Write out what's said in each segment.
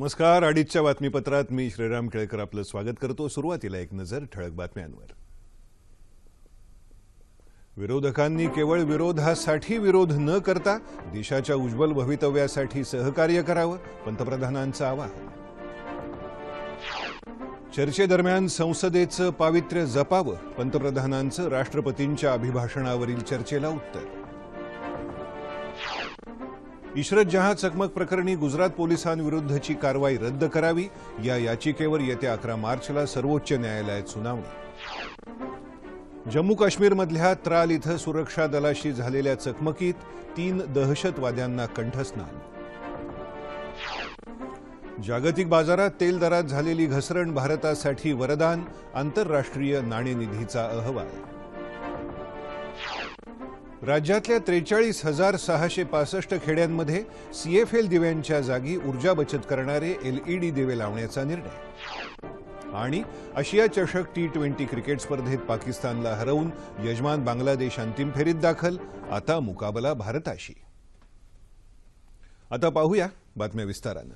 नमस्कार अडीचच्या बातमीपत्रात मी श्रीराम केळकर आपलं स्वागत करतो. सुरुवातीला एक नजर ठळक बातम्यांवर. विरोधकांनी केवळ विरोधासाठी विरोध न करता देशाच्या उज्ज्वल भवितव्यासाठी सहकार्य करावं पंतप्रधानांचं आवाहन. चर्चेदरम्यान संसदेचं पावित्र्य जपावं पंतप्रधानांचं राष्ट्रपतींच्या अभिभाषणावरील चर्चेला उत्तर. इशरत जहां चकमक प्रकरणी गुजरात पोलिसांविरुद्धची कारवाई रद्द करावी या याचिकेवर येत्या अकरा मार्चला सर्वोच्च न्यायालयात सुनावणी. जम्मू काश्मीरमधल्या त्राल इथं सुरक्षा दलाशी झालेल्या चकमकीत तीन दहशतवाद्यांना कंठस्नान. जागतिक बाजारात तेल दरात झालेली घसरण भारतासाठी वरदान आंतरराष्ट्रीय नाणेनिधीचा अहवाल. राज्यातल्या त्रेचाळीस हजार सहाशे पासष्ट खेड्यांमध्ये सीएफएल दिव्यांच्या जागी ऊर्जा बचत करणारे एलईडी दिवे लावण्याचा निर्णय. आणि आशिया चषक टी ट्वेंटी क्रिकेट स्पर्धेत पाकिस्तानला हरवून यजमान बांगलादेश अंतिम फेरीत दाखल आता मुकाबला भारताशी. आता पाहूया बातम्या विस्तारानं.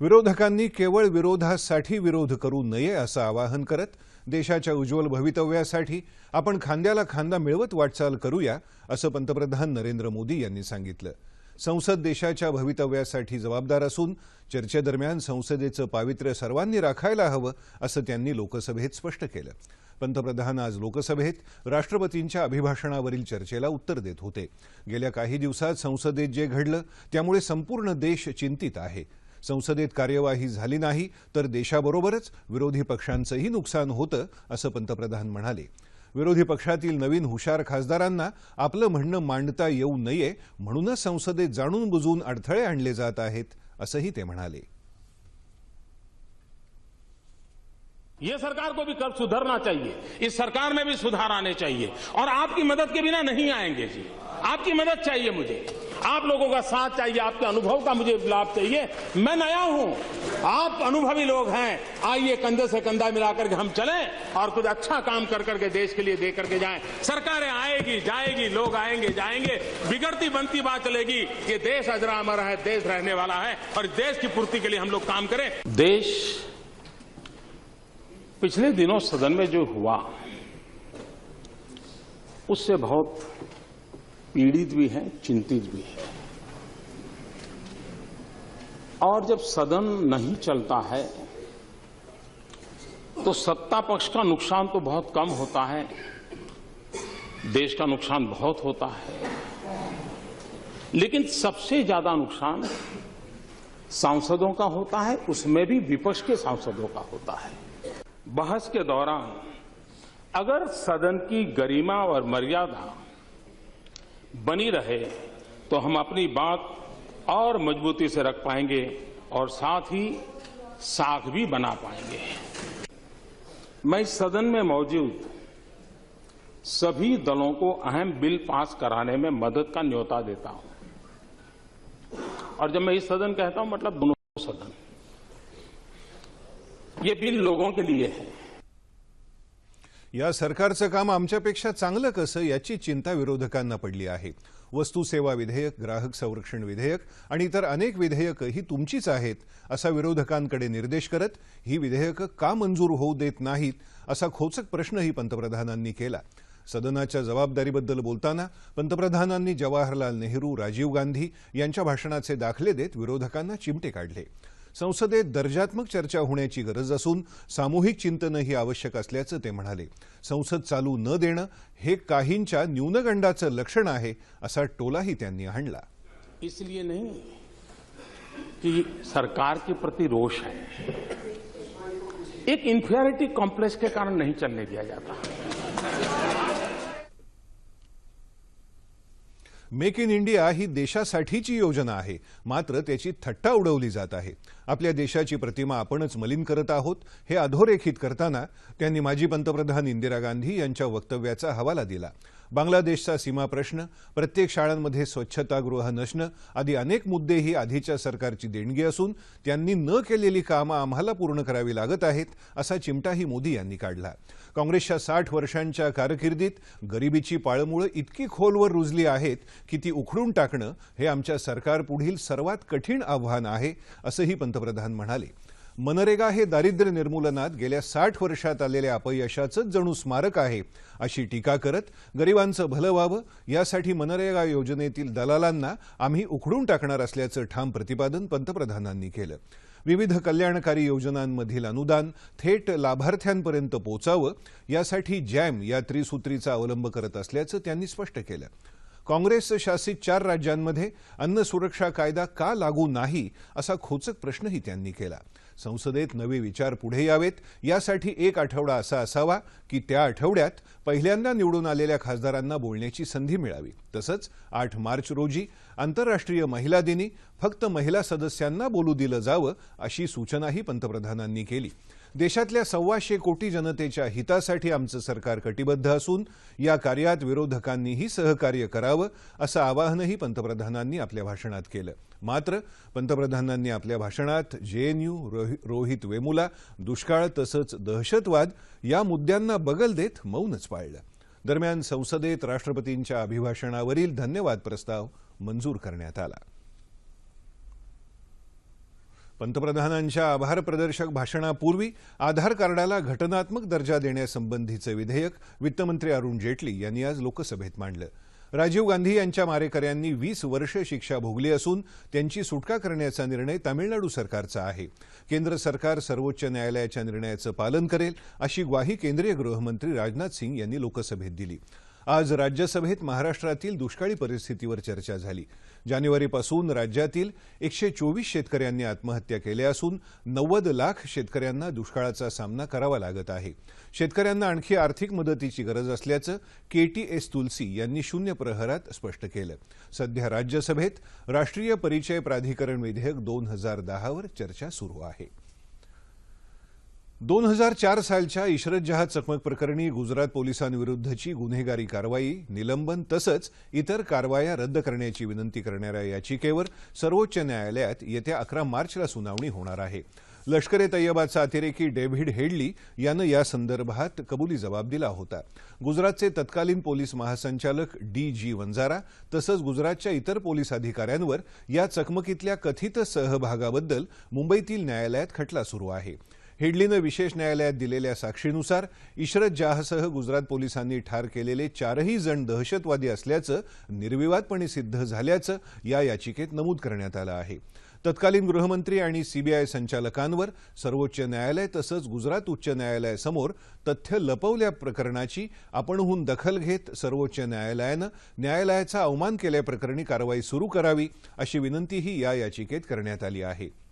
विरोधकांनी केवळ विरोधासाठी विरोध करू नये असं आवाहन करत देशाच्या उज्ज्वल भवितव्यासाठी आपण खांद्याला खांदा मिळवत वाटचाल करूया असं पंतप्रधान नरेंद्र मोदी यांनी सांगितलं. संसद देशाच्या भवितव्यासाठी जबाबदार असून चर्चेदरम्यान संसदेचं पावित्र्य सर्वांनी राखायला हवं असं त्यांनी लोकसभेत स्पष्ट केलं. पंतप्रधान आज लोकसभेत राष्ट्रपतींच्या अभिभाषणावरील चर्चेला उत्तर देत होते. गेल्या काही दिवसात संसदेत जे घडलं त्यामुळे संपूर्ण देश चिंतित आहे. संसदेत कार्यवाही झाली नाही तर देशाबरोबरच विरोधी पक्षांचंही नुकसान होतं असं पंतप्रधान म्हणाले. विरोधी पक्षातील नवीन हुशार खासदारांना आपलं म्हणणं मांडता येऊ नये म्हणूनच संसदेत जाणून बुजून अडथळे आणले जात आहेत असंही ते म्हणाले. ये सरकार को भी कल सुधरना चाहिए इस सरकार में भी सुधार आने चाहिए और आपकी मदद के बिना नहीं आएंगे जी। आपकी मदद चाहिए मुझे। आप लोगों का साथ चाहिए, आपके अनुभव का मुझे लाभ चाहिए। मैं नया हूँ। आप अनुभवी लोग हैं। आइए कंधे से कंधा मिलाकर के हम चलें और कुछ अच्छा काम कर करके देश के लिए दे करके जाएँ। सरकारें आएगी, जाएगी, लोग आएँगे, जाएँगे। बिगड़ती बनती बात चलेगी ये देश अजरा अमर है, देश रहने वाला है और देश की पूर्ति के लिए हम लोग काम करें। देश पिछले दिनों सदन में जो हुआ, उससे बहुत पीड़ित भी हैं, चिंतित भी हैं। और जब सदन नहीं चलता है तो सत्ता पक्ष का नुकसान तो बहुत कम होता है, देश का नुकसान बहुत होता है। लेकिन सबसे ज़्यादा नुकसान सांसदों का होता है, उसमें भी विपक्ष के सांसदों का होता है। बहस के दौरान अगर सदन की गरिमा और मर्यादा बनी रहे तो हम अपनी बात और मजबूती से रख पाएँगे और साथ ही साख भी बना पाएँगे। मैं सदन में मौजूद सभी दलों को अहम बिल पास कराने में मदद का न्योता देता हूँ। और जब मैं इस सदन कहता हूँ मतलब दोनों सदन। ये बिल लोगों के लिए है। या सरकारचं काम आमच्यापेक्षा चांगलं कसं याची चिंता विरोधकांना पडली आहे. वस्तू सेवा विधेयक ग्राहक संरक्षण विधेयक आणि इतर अनेक विधेयकं ही तुमचीच आहेत असा विरोधकांकडे निर्देश करत ही विधेयकं का मंजूर होऊ देत नाहीत असा खोचक प्रश्नही पंतप्रधानांनी केला. सदनाच्या जबाबदारीबद्दल बोलताना पंतप्रधानांनी जवाहरलाल नेहरू राजीव गांधी यांच्या भाषणाचे दाखले देत विरोधकांना चिमटे काढले. संसदेत दर्जात्मक चर्चा होण्याची गरज असून सामूहिक चिंतनही आवश्यक असल्याचं ते म्हणाले. संसद चालू न देणं हे काहींच्या न्यूनगंडाचं लक्षण आहे असा टोलाही त्यांनी हाणला. इसलिए नहीं कि सरकार के प्रति रोष है। एक इन्फेरिटी कॉम्प्लेक्स के कारण नहीं चलने दिया जाता। मेक इन इंडिया ही देशासाठीची योजना आहे. मात्र त्याची थट्टा उडवली जात आहे. आपल्या देशाची प्रतिमा आपणच मलिन करत आहोत हे अधोरेखित करताना त्यांनी माजी पंतप्रधान इंदिरा गांधी यांच्या वक्तव्याचा हवाला दिला. बांगलादेशचा सीमा प्रश्न प्रत्येक शाळांमध्ये स्वच्छतागृह नसणं आदी अनेक मुद्दे ही आधीच्या सरकारची देणगी असून त्यांनी न केलेली कामं आम्हाला पूर्ण करावी लागत आहेत असा चिमटाही मोदी यांनी काढला. काँग्रेसच्या साठ वर्षांच्या कारकिर्दीत गरिबीची पाळमुळं इतकी खोलवर रुजली आहेत की ती उखडून टाकणं हे आमच्या सरकारपुढील सर्वात कठीण आव्हान आहे असंही पंतप्रधान म्हणाले. मनरेगा हे दारिद्र्य निर्मूलनात गेल्या साठ वर्षात आलेल्या अपयशाचंच जणू स्मारक आहे अशी टीका करत गरिबांचं भलं व्हावं यासाठी मनरेगा योजनेतील दलालांना आम्ही उखडून टाकणार असल्याचं ठाम प्रतिपादन पंतप्रधानांनी केलं. विविध कल्याणकारी योजनांमधील अनुदान थेट लाभार्थ्यांपर्यंत पोचावं यासाठी जॅम या त्रिसूत्रीचा अवलंब करत असल्याचं त्यांनी स्पष्ट केलं. काँग्रेस शासित चार राज्यांमध्ये अन्न सुरक्षा कायदा का लागू नाही असा खोचक प्रश्नही त्यांनी केला. संसदेत नवे विचार पुढे यावेत. यासाठी एक आठवडा असा असावा की त्या आठवड्यात पहिल्यांदा निवडून आलेल्या खासदारांना बोलण्याची संधी मिळावी. तसंच आठ मार्च रोजी आंतरराष्ट्रीय महिला दिनी फक्त महिला सदस्यांना बोलू दिलं जावं अशी सूचनाही पंतप्रधानांनी केली. देशातल्या सव्वाशे कोटी जनतेच्या हितासाठी आमचं सरकार कटिबद्ध असून या कार्यात विरोधकांनीही सहकार्य करावं असं आवाहनही पंतप्रधानांनी आपल्या भाषणात केलं. मात्र पंतप्रधानांनी आपल्या भाषणात जेएनयू रोहित वेमुला दुष्काळ तसंच दहशतवाद या मुद्द्यांना बगल देत मौनच पाळलं. दरम्यान संसदेत राष्ट्रपतींच्या अभिभाषणावरील धन्यवाद प्रस्ताव मंजूर करण्यात आला. पंतप्रधानांच्या आभार प्रदर्शक भाषणापूर्वी आधार कार्डाला घटनात्मक दर्जा देण्यासंबंधीचं विधेयक वित्तमंत्री अरुण जेटली यांनी आज लोकसभेत मांडलं. राजीव गांधी यांच्या मारेकऱ्यांनी वीस वर्ष शिक्षा भोगली असून त्यांची सुटका करण्याचा निर्णय तामिळनाडू सरकारचा आहे. केंद्र सरकार सर्वोच्च न्यायालयाच्या निर्णयाचं पालन करेल अशी ग्वाही केंद्रीय गृहमंत्री राजनाथ सिंग यांनी लोकसभेत दिली. आज राज्यसभेत महाराष्ट्रातील दुष्काळी परिस्थितीवर चर्चा झाली. जानेवारीपासून राज्यातील एकशे चोवीस शेतकऱ्यांनी आत्महत्या केल्या असून नव्वद लाख शेतकऱ्यांना दुष्काळाचा सामना करावा लागत आहे. शेतकऱ्यांना आणखी आर्थिक मदतीची गरज असल्याचं केटी एस तुलसी यांनी शून्य प्रहरात स्पष्ट केलं. सध्या राज्यसभेत राष्ट्रीय परिचय प्राधिकरण विधेयक दोन हजार दहावर चर्चा सुरू आहे. दोन हजार चार सालच्या इशरत जहाज चकमक प्रकरणी गुजरात पोलिसांविरुद्धची गुन्हेगारी कारवाई निलंबन तसंच इतर कारवाया रद्द करण्याची विनंती करणाऱ्या याचिकेवर सर्वोच्च न्यायालयात येत्या अकरा मार्चला सुनावणी होणार आहे. लष्कर ए तय्यबाचा अतिरेकी डेव्हिड हेडली यानं या संदर्भात कबुली जबाब दिला होता. गुजरातचे तत्कालीन पोलीस महासंचालक डी जी वंजारा तसंच गुजरातच्या इतर पोलीस अधिकाऱ्यांवर या चकमकीतल्या कथित सहभागाबद्दल मुंबईतील न्यायालयात खटला सुरू आहे. हेडलीनं विशेष न्यायालयात दिलेल्या साक्षीनुसार इशरत जहासह गुजरात पोलिसांनी ठार केलेले चारही जण दहशतवादी असल्याचं निर्विवादपणे सिद्ध झाल्याचं या याचिकेत नमूद करण्यात आलं आहे. तत्कालीन गृहमंत्री आणि सीबीआय संचालकांवर सर्वोच्च न्यायालय तसंच गुजरात उच्च न्यायालयासमोर तथ्य लपवल्या प्रकरणाची आपणहून दखल घेत सर्वोच्च न्यायालयानं न्यायालयाचा अवमान केल्याप्रकरणी कारवाई सुरू करावी अशी विनंतीही या याचिकेत करण्यात आली आहे.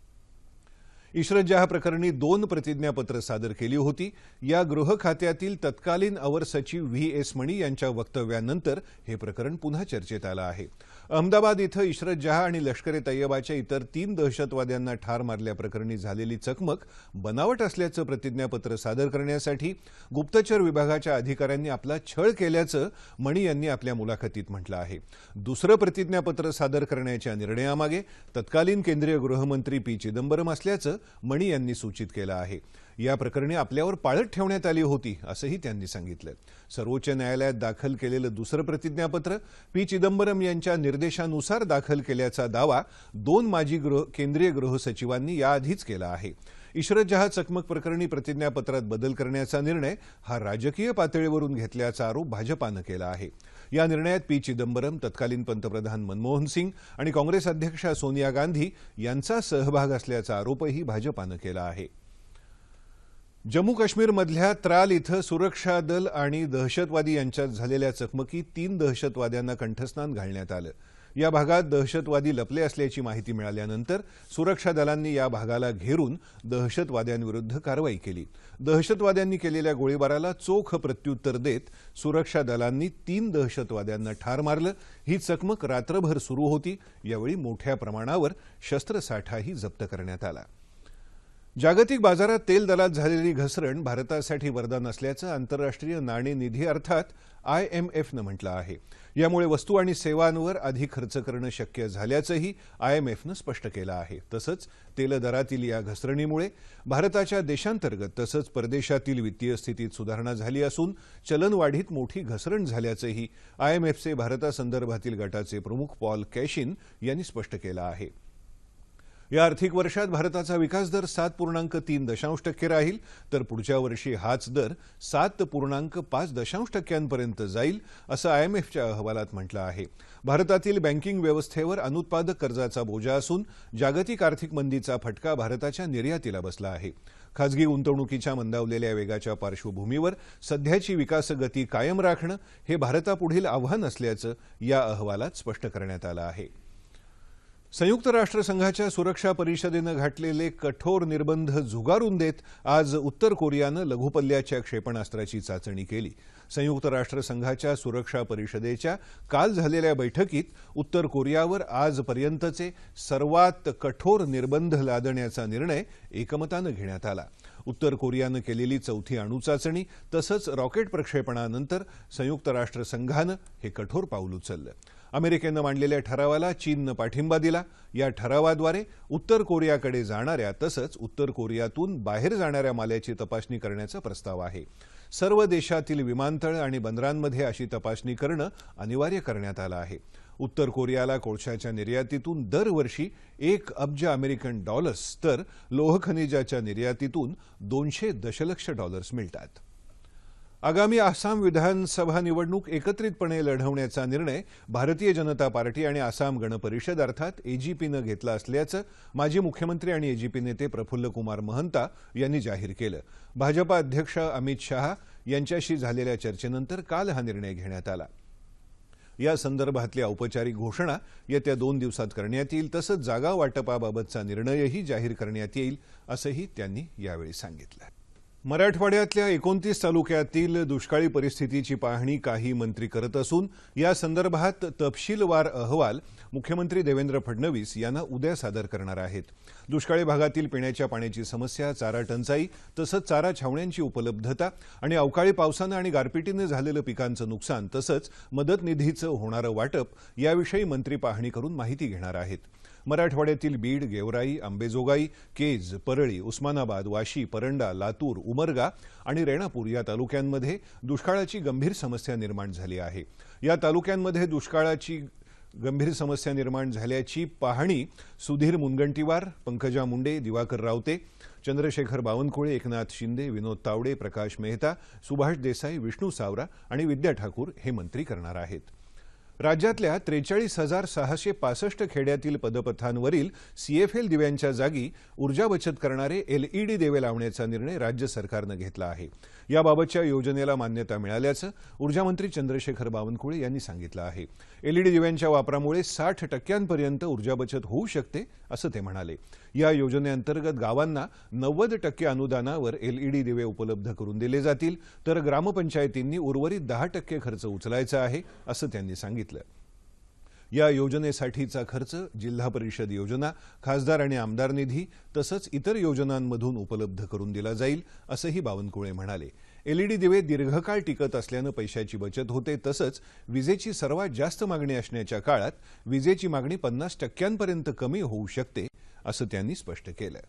इशरत जहा प्रकरणी दोन प्रतिज्ञापत्र सादर केली होती या गृह खात्यातील तत्कालीन अवर सचिव व्ही एस मणी यांच्या वक्तव्यानंतर हे प्रकरण पुन्हा चर्चेत आलं आहे. अहमदाबाद इथं इशरत जहा आणि लष्कर ए तय्यबाच्या इतर तीन दहशतवाद्यांना ठार मारल्याप्रकरणी झालेली चकमक बनावट असल्याचं प्रतिज्ञापत्र सादर करण्यासाठी गुप्तचर विभागाच्या अधिकाऱ्यांनी आपला छळ केल्याचं मणी यांनी आपल्या मुलाखतीत म्हटलं आहे. दुसरं प्रतिज्ञापत्र सादर करण्याच्या निर्णयामागे तत्कालीन केंद्रीय गृहमंत्री पी चिदंबरम असल्याचं मणी यांनी सूचित केलं आहे. या प्रकरणी आपल्यावर पाळत ठेवण्यात आली होती असंही त्यांनी सांगितलं. सर्वोच्च न्यायालयात दाखल केलेलं दुसरं प्रतिज्ञापत्र पी. चिदंबरम यांच्या निर्देशानुसार दाखल केल्याचा दावा दोन माजी गृह केंद्रीय गृह सचिवांनी याआधीच केला आहे. इशरत जहा चकमक प्रकरणी प्रतिज्ञापत्रात बदल करण्याचा निर्णय हा राजकीय पातळीवरून घेतल्याचा आरोप भाजपानं केला आहे. या निर्णयात पी. चिदंबरम तत्कालीन पंतप्रधान मनमोहन सिंग आणि काँग्रेस अध्यक्षा सोनिया गांधी यांचा सहभाग असल्याचा आरोपही भाजपानं केला आहे. जम्मू काश्मीरमधल्या त्राल इथं सुरक्षा दल आणि दहशतवादी यांच्यात झालेल्या चकमकीत तीन दहशतवाद्यांना कंठस्नान घालण्यात आलं. या भागात दहशतवादी लपले असल्याची माहिती मिळाल्यानंतर सुरक्षा दलांनी या भागाला घेरून दहशतवाद्यांविरुद्ध कारवाई केली. दहशतवाद्यांनी केलेल्या गोळीबाराला चोख प्रत्युत्तर देत सुरक्षा दलांनी तीन दहशतवाद्यांना ठार मारलं. ही चकमक रात्रभर सुरू होती. यावेळी मोठ्या प्रमाणावर शस्त्रसाठाही जप्त करण्यात आला. जागतिक बाजारात तेल दरात झालेली घसरण भारतासाठी वरदान असल्याचं आंतरराष्ट्रीय नाणेनिधी अर्थात आय एम एफनं म्हटलं आहे. यामुळे वस्तू आणि सेवांवर अधिक खर्च करणं शक्य झाल्याचंही आय एम एफनं स्पष्ट केलं आहे. तसंच तेल दरातील या घसरणीमुळे भारताच्या देशांतर्गत तसंच परदेशातील वित्तीय स्थितीत सुधारणा झाली असून चलनवाढीत मोठी घसरण झाल्याचंही आय एम एफचे भारतासंदर्भातील गटाचे प्रमुख पॉल कॅशिन यांनी स्पष्ट केलं आहे. या आर्थिक वर्षात भारताचा विकास दर सात पूर्णांक तीन दशांश टक्के राहील तर पुढच्या वर्षी हाच दर सात पूर्णांक पाच दशांश टक्क्यांपर्यंत जाईल असं आयएमएफच्या अहवालात म्हटलं आहे. भारतातील बँकिंग व्यवस्थेवर अनुत्पादक कर्जाचा बोजा असून जागतिक आर्थिक मंदीचा फटका भारताच्या निर्यातीला बसला आहे. खासगी गुंतवणुकीच्या मंदावलेल्या वेगाच्या पार्श्वभूमीवर सध्याची विकासगती कायम राखणं हे भारतापुढील आव्हान असल्याचं या अहवालात स्पष्ट करण्यात आलं आहे. संयुक्त राष्ट्रसंघाच्या सुरक्षा परिषदेनं घातलेले कठोर निर्बंध झुगारून देत आज उत्तर कोरियानं लघुपल्ल्याच्या क्षेपणास्त्राची चाचणी केली. संयुक्त राष्ट्रसंघाच्या सुरक्षा परिषदेच्या काल झालेल्या बैठकीत उत्तर कोरियावर आजपर्यंतचे सर्वात कठोर निर्बंध लादण्याचा निर्णय एकमतानं घेण्यात आला. उत्तर कोरियानं केलेली चौथी अणुचाचणी तसंच रॉकेट प्रक्षेपणानंतर संयुक्त राष्ट्रसंघानं हे कठोर पाऊल उचललं. अमेरिकेनं मांडलेल्या ठरावाला चीननं पाठिंबा दिला. या ठरावाद्वारे उत्तर कोरियाकडे जाणाऱ्या तसंच उत्तर कोरियातून बाहेर जाणाऱ्या माल्याची तपासणी करण्याचा प्रस्ताव आहे. सर्व देशातील विमानतळ आणि बंदरांमध्ये अशी तपासणी करणं अनिवार्य करण्यात आलं आहे. उत्तर कोरियाला कोळशाच्या निर्यातीतून दरवर्षी एक अब्ज अमेरिकन डॉलर्स तर लोह खनिजाच्या निर्यातीतून दोनशे दशलक्ष डॉलर्स मिळतात. आगामी आसाम विधानसभा निवडणूक एकत्रितपणे लढवण्याचा निर्णय भारतीय जनता पार्टी आणि आसाम गण परिषद अर्थात एजीपीनं घेतला असल्याचं माजी मुख्यमंत्री आणि एजीपी नेते प्रफुल्ल कुमार महंता यांनी जाहीर केलं. भाजपा अध्यक्ष अमित शहा यांच्याशी झालेल्या चर्चेनंतर काल हा निर्णय घेण्यात आला. या संदर्भातली औपचारिक घोषणा येत्या दोन दिवसात करण्यात येईल तसंच जागा वाटपाबाबतचा निर्णयही जाहीर करण्यात येईल असंही त्यांनी यावेळी सांगितलं. मराठवाड्यातल्या एकोणतीस तालुक्यातील दुष्काळी परिस्थितीची पाहणी काही मंत्री करत असून या संदर्भात तपशीलवार अहवाल मुख्यमंत्री देवेंद्र फडणवीस यांना उद्या सादर करणार आहेत. दुष्काळी भागातील पिण्याच्या पाण्याची समस्या चारा टंचाई तसंच चारा छावण्यांची उपलब्धता आणि अवकाळी पावसानं आणि गारपिटीनं झालेलं पिकांचं नुकसान तसंच मदत निधीचं होणारं वाटप याविषयी मंत्री पाहणी करून माहिती घेणार आहेत. मराठवाड्यातील बीड गेवराई आंबेजोगाई केज परळी उस्मानाबाद वाशी परंडा लातूर उमरगा आणि रेणापूर या तालुक्यांमध्ये दुष्काळाची गंभीर समस्या निर्माण झाली आहे. या तालुक्यांमध्ये दुष्काळाची गंभीर समस्या निर्माण झाल्याची पाहणी सुधीर मुनगंटीवार पंकजा मुंडे दिवाकर रावते चंद्रशेखर बावनकुळे एकनाथ शिंदे विनोद तावडे प्रकाश मेहता सुभाष देसाई विष्णू सावरा आणि विद्या ठाकूर हे मंत्री करणार आहेत. राज्यातल्या त्रेचाळीस हजार सहाशे पासष्ट खेड्यातील पदपथांवरील सीएफएल दिव्यांच्या जागी ऊर्जा बचत करणारे एलईडी दिवे लावण्याचा निर्णय राज्य सरकारनं घेतला आहे. याबाबतच्या योजनेला मान्यता मिळाल्याचं ऊर्जामंत्री चंद्रशेखर बावनकुळे यांनी सांगितलं आहे. एलईडी दिव्यांच्या वापरामुळे साठ टक्क्यांपर्यंत ऊर्जा बचत होऊ शकते असं ते म्हणाले. या योजनेअंतर्गत गावांना नव्वद टक्के अनुदानावर एलईडी दिवे उपलब्ध करून दिले जातील. तर ग्रामपंचायतींनी उर्वरित दहा टक्के खर्च उचलायचा आहे असं त्यांनी सांगितलं. या योजनेसाठीचा खर्च जिल्हा परिषद योजना खासदार आणि आमदार निधी तसंच इतर योजनांमधून उपलब्ध करून दिला जाईल असंही बावनकुळे म्हणाले. एलईडी दिवे दीर्घकाळ टिकत असल्यानं पैशाची बचत होते तसंच विजेची सर्वात जास्त मागणी असण्याच्या काळात विजेची मागणी पन्नास टक्क्यांपर्यंत कमी होऊ शकते असं त्यांनी स्पष्ट केलं.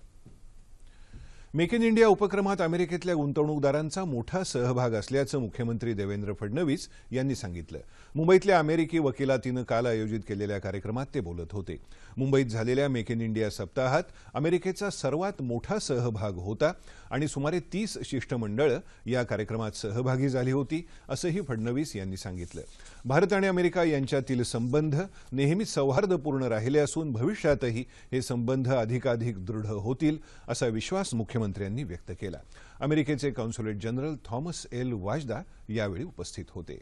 मेक इन इंडिया उपक्रमात अमेरिकेतल्या गुंतवणूकदारांचा मोठा सहभाग असल्याचं मुख्यमंत्री देवेंद्र फडणवीस यांनी सांगितलं. मुंबईतल्या अमेरिकी वकिलातीनं काल आयोजित केलेल्या कार्यक्रमात ते बोलत होते. मुंबईत झालेल्या मेक इन इंडिया सप्ताहात अमेरिकेचा सर्वात मोठा सहभाग होता आणि सुमारे तीस शिष्टमंडळं या कार्यक्रमात सहभागी झाली होती असंही फडणवीस यांनी सांगितलं. भारत आणि अमेरिका यांच्यातील संबंध नेहमीच सौहार्दपूर्ण राहिले असून भविष्यातही हे संबंध अधिकाधिक दृढ होतील असा विश्वास मुख्यमंत्री मुख्यमंत्र्यांनी व्यक्त केला. अमेरिकेचे consulate general Thomas L. Vajda यावेळी उपस्थित होते.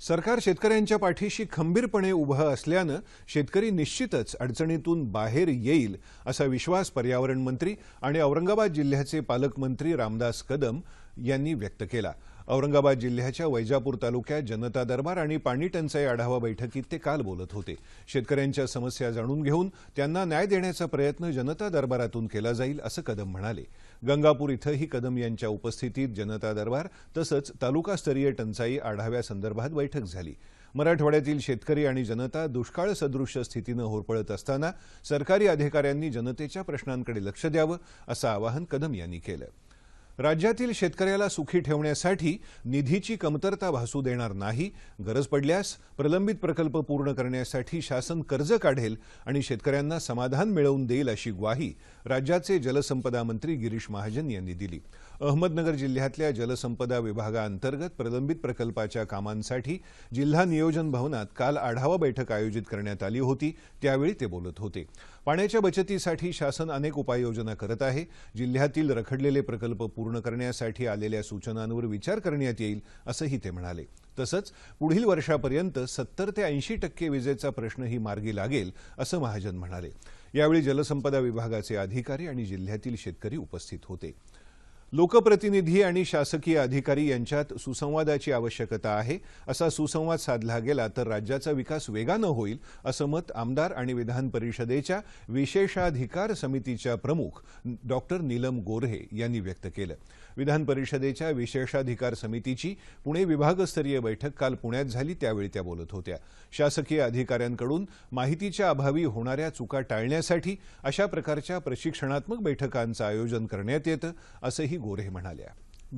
सरकार शेतकऱ्यांच्या पाठीशी खंबीरपणे उभं असल्यानं शेतकरी निश्चितच अडचणीतून बाहेर येईल असा विश्वास पर्यावरण मंत्री आणि औरंगाबाद जिल्ह्याचे पालकमंत्री रामदास कदम यांनी व्यक्त केला. औरंगाबाद जिल्ह्याच्या वैजापूर तालुक्यात जनता दरबार आणि पाणी टंचाई आढावा बैठकीत ते काल बोलत होते. शेतकऱ्यांच्या समस्या जाणून घेऊन त्यांना न्याय देण्याचा प्रयत्न जनता दरबारातून केला जाईल असं कदम म्हणाले. गंगापूर इथंही कदम यांच्या उपस्थितीत जनता दरबार तसंच तालुकास्तरीय टंचाई आढाव्यासंदर्भात बैठक झाली. मराठवाड्यातील शेतकरी आणि जनता दुष्काळ सदृश स्थितीनं होरपळत असताना सरकारी अधिकाऱ्यांनी जनतेच्या प्रश्नांकडे लक्ष द्यावं असं आवाहन कदम यांनी केलं. राज्यातील शेतकऱ्याला सुखी ठेवण्यासाठी निधीची कमतरता भासू देणार नाही गरज पडल्यास प्रलंबित प्रकल्प पूर्ण करण्यासाठी शासन कर्ज काढेल आणि शेतकऱ्यांना समाधान मिळवून देईल अशी ग्वाही राज्याचे जलसंपदा मंत्री गिरीश महाजन यांनी दिली. अहमदनगर जिल्ह्यातल्या जलसंपदा विभागाअंतर्गत प्रलंबित प्रकल्पाच्या कामांसाठी जिल्हा नियोजन भवनात काल आढावा बैठक आयोजित करण्यात आली होती त्यावेळी ते बोलत होते. पाण्याच्या बचतीसाठी शासन अनेक उपाययोजना करत आहे. जिल्ह्यातील रखडलेले प्रकल्प पूर्ण करण्यासाठी आलेल्या सूचनांवर विचार करण्यात येईल असंही ते म्हणाले. तसंच पुढील वर्षापर्यंत सत्तर ते ऐंशी टक्के विजेचा प्रश्नही मार्गी लागेल असं महाजन म्हणाले. यावेळी जलसंपदा विभागाचे अधिकारी आणि जिल्ह्यातील शेतकरी उपस्थित होते. लोकप्रतिनिधी आणि शासकीय अधिकारी यांच्यात सुसंवादाची आवश्यकता आहे. असा सुसंवाद साधला गेला तर राज्याचा विकास वेगानं होईल असं मत आमदार आणि विधान परिषदेच्या विशेषाधिकार समितीच्या प्रमुख डॉक्टर नीलम गोऱ्हे यांनी व्यक्त केलं. विधान परिषदेच्या विशेषाधिकार समितीची पुणे विभागस्तरीय बैठक काल पुण्यात झाली त्यावेळी त्या बोलत होत्या. शासकीय अधिकाऱ्यांकडून माहितीच्या अभावी होणाऱ्या चुका टाळण्यासाठी अशा प्रकारच्या प्रशिक्षणात्मक बैठकांचं आयोजन करण्यात येतं असंही गोऱ्हे म्हणाल्या.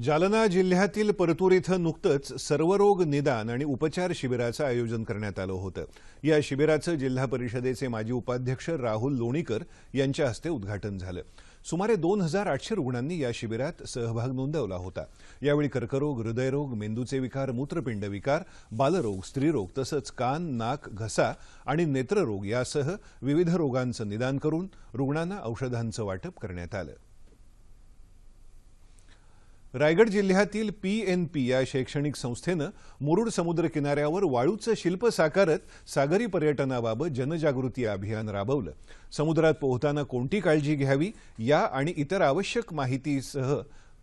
जालना जिल्ह्यातील परतूर इथं नुकतंच सर्वरोग निदान आणि उपचार शिबिराचं आयोजन करण्यात आलं होतं. या शिबिराचं जिल्हा परिषदेचे माजी उपाध्यक्ष राहुल लोणीकर यांच्या हस्ते उद्घाटन झालं. सुमारे दोन हजार आठशे रुग्णांनी या शिबिरात सहभाग नोंदवला होता. यावेळी कर्करोग हृदयरोग मेंदूचे विकार मूत्रपिंड विकार बालरोग स्त्रीरोग तसंच कान नाक घसा आणि नेत्ररोग यासह विविध रोगांचं निदान करून रुग्णांना औषधांचं वाटप करण्यात आलं. रायगड जिल्ह्यातील पीएनपी या शैक्षणिक संस्थेनं मुरुड समुद्र किनाऱ्यावर वाळूचं शिल्प साकारत सागरी पर्यटनाबाबत जनजागृती अभियान राबवलं. समुद्रात पोहताना कोणती काळजी घ्यावी या आणि इतर आवश्यक माहितीसह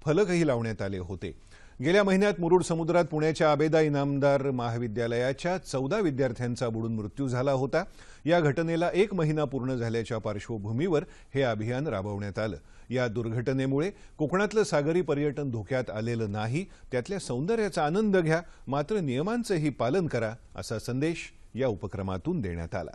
फलकही लावण्यात आले होते. गेल्या महिन्यात मुरुड समुद्रात पुण्याच्या आबेदा इनामदार महाविद्यालयाच्या चौदा विद्यार्थ्यांचा बुडून मृत्यू झाला होता. या घटनेला एक महिना पूर्ण झाल्याच्या पार्श्वभूमीवर हे अभियान राबवण्यात आलं. या दुर्घटनेमुळे कोकणातलं सागरी पर्यटन धोक्यात आलेलं नाही. त्यातल्या सौंदर्याचा आनंद घ्या. मात्र नियमांचंही पालन करा असा संदेश या उपक्रमातून देण्यात आला.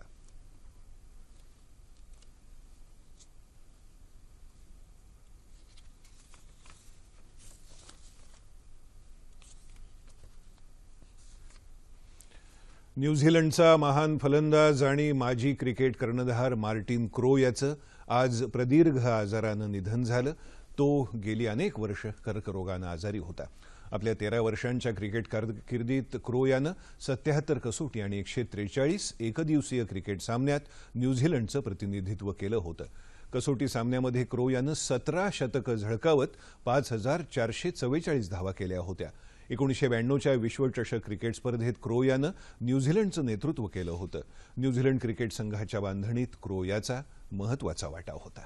न्यूझीलंडचा महान फलंदाज आणि माजी क्रिकेट कर्णधार मार्टिन क्रो याचं आज प्रदीर्घ आजारानं निधन झालं. तो गेली अनेक वर्ष कर्करोगानं आजारी होता. आपल्या तेरा वर्षांच्या क्रिकेट कारकिर्दीत क्रो यानं सत्याहत्तर कसोटी आणि एकशे त्रेचाळीस एकदिवसीय क्रिकेट सामन्यात न्यूझीलंडचं प्रतिनिधित्व केलं होतं. कसोटी सामन्यामध्ये क्रो यानं सतरा शतकं झळकावत पाच हजार चारशे चव्वेचाळीस धावा केल्या होत्या. एकोणीसशे ब्याण्णवच्या विश्वचषक क्रिकेट स्पर्धेत क्रो यानं न्यूझीलंडचं नेतृत्व केलं होतं. न्यूझीलंड क्रिकेट संघाच्या बांधणीत क्रो याचा महत्त्वाचा वाटा होता.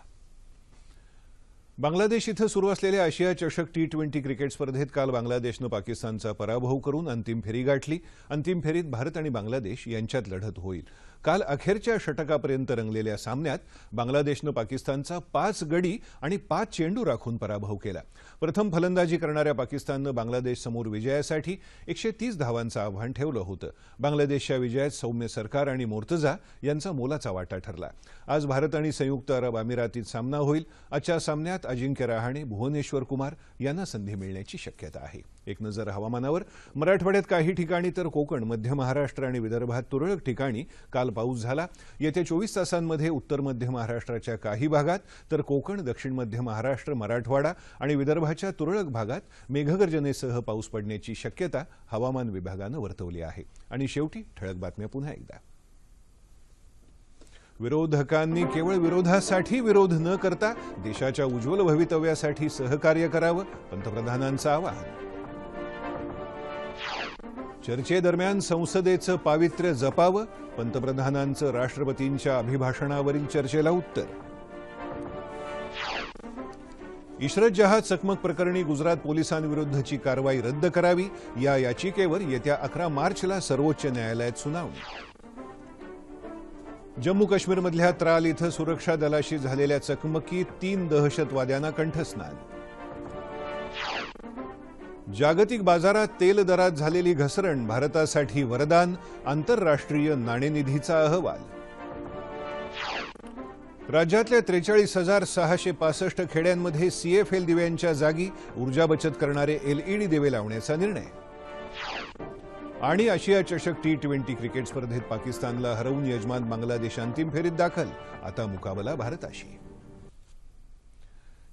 बांगलादेश इथं सुरू असलेल्या आशिया चषक टी ट्वेंटी क्रिकेट स्पर्धेत काल बांगलादेशनं पाकिस्तानचा पराभव करून अंतिम फेरी गाठली. अंतिम फेरीत भारत आणि बांगलादेश यांच्यात लढत होईल. काल अखेरच्या षटकापर्यंत रंगलेल्या सामन्यात बांगलादेशनं पाकिस्तानचा पाच गडी आणि पाच चेंडू राखून पराभव केला. प्रथम फलंदाजी करणाऱ्या पाकिस्ताननं बांगलादेशसमोर विजयासाठी एकशे तीस धावांचं आव्हान ठेवलं होतं. बांगलादेशच्या विजयात सौम्य सरकार आणि मोर्तजा यांचा मोलाचा वाटा ठरला. आज भारत आणि संयुक्त अरब अमिरातीत सामना होईल. आजच्या सामन्यात अजिंक्य रहाणे भुवनेश्वर कुमार यांना संधी मिळण्याची शक्यता आहे. एक नजर हवामानावर. मराठवाड्यात काही ठिकाणी तर कोकण मध्य महाराष्ट्र आणि विदर्भात तुरळक ठिकाणी काल पाऊस झाला. येत्या चोवीस तासांमध्ये उत्तर मध्य महाराष्ट्राच्या काही भागात तर कोकण दक्षिण मध्य महाराष्ट्र मराठवाडा आणि विदर्भाच्या तुरळक भागात मेघगर्जनेसह पाऊस पडण्याची शक्यता हवामान विभागानं वर्तवली आहे. आणि शेवटी ठळक बातम्या पुन्हा एकदा. विरोधकांनी केवळ विरोधासाठी विरोध न करता देशाच्या उज्ज्वल भवितव्यासाठी सहकार्य करावं पंतप्रधानांचं आवाहन. चर्चेदरम्यान संसदेचं पावित्र्य जपावं पंतप्रधानांचं राष्ट्रपतींच्या अभिभाषणावरील चर्चेला उत्तर. इशरत जहाज चकमक प्रकरणी गुजरात पोलिसांविरुद्धची कारवाई रद्द करावी या याचिकेवर येत्या अकरा मार्चला सर्वोच्च न्यायालयात सुनावणी. जम्मू काश्मीरमधल्या त्राल इथं सुरक्षा दलाशी झालेल्या चकमकीत तीन दहशतवाद्यांना कंठस्नान. जागतिक बाजारात तेल दरात झालेली घसरण भारतासाठी वरदान आंतरराष्ट्रीय नाणेनिधीचा अहवाल. राज्यातल्या त्रेचाळीस हजार सहाशे पासष्ट खेड्यांमध्ये सीएफएल दिव्यांच्या जागी ऊर्जा बचत करणारे एलईडी दिवे लावण्याचा निर्णय. आणि आशिया चषक टी ट्वेंटी क्रिकेट स्पर्धेत पाकिस्तानला हरवून यजमान बांगलादेश अंतिम फेरीत दाखल. आता मुकाबला भारताशी.